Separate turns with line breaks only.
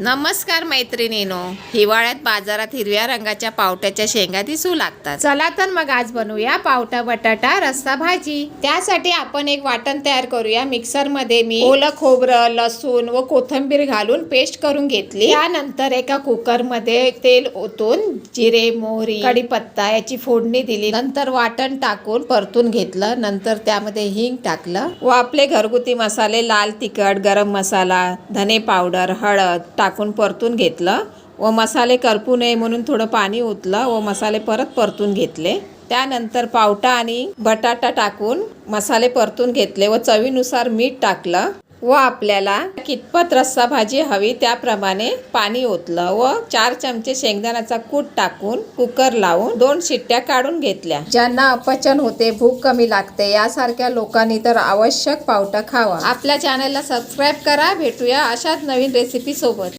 नमस्कार मैत्रिणीनो हिवाळ्यात बाजारात हिरव्या रंगाच्या पावट्याच्या शेंगा दिसू लागतात.
चला तर मग आज बनवूया पावटा बटाटा रस्सा भाजी. त्यासाठी आपण एक वाटण तयार करूया. मिक्सरमध्ये मी ओलं खोबरं लसूण व कोथिंबीर घालून पेस्ट करून घेतली. त्यानंतर एका कुकरमध्ये तेल ओतून जिरे मोहरी कढीपत्ता याची फोडणी दिली. नंतर वाटण टाकून परतून घेतलं. नंतर त्यामध्ये हिंग टाकलं व आपले घरगुती मसाले लाल तिखट गरम मसाला धने पावडर हळद टाकून परतून घेतलं. व मसाले करपू नये म्हणून थोडं पाणी ओतलं व मसाले परत परतून घेतले. त्यानंतर पावटा आणि बटाटा टाकून मसाले परतून घेतले व चवीनुसार मीठ टाकलं. व आपल्याला कितपत रस्सा भाजी हवी त्याप्रमाणे पाणी ओतलं व चार चमचे शेंगदाण्याचा कूट टाकून कुकर लावून दोन शिट्ट्या काढून घेतल्या. ज्यांना अपचन होते भूक कमी लागते यासारख्या लोकांनी तर आवश्यक पावटा खावा. आपल्या चॅनलला सबस्क्राईब करा. भेटूया अशाच नवीन रेसिपी सोबत.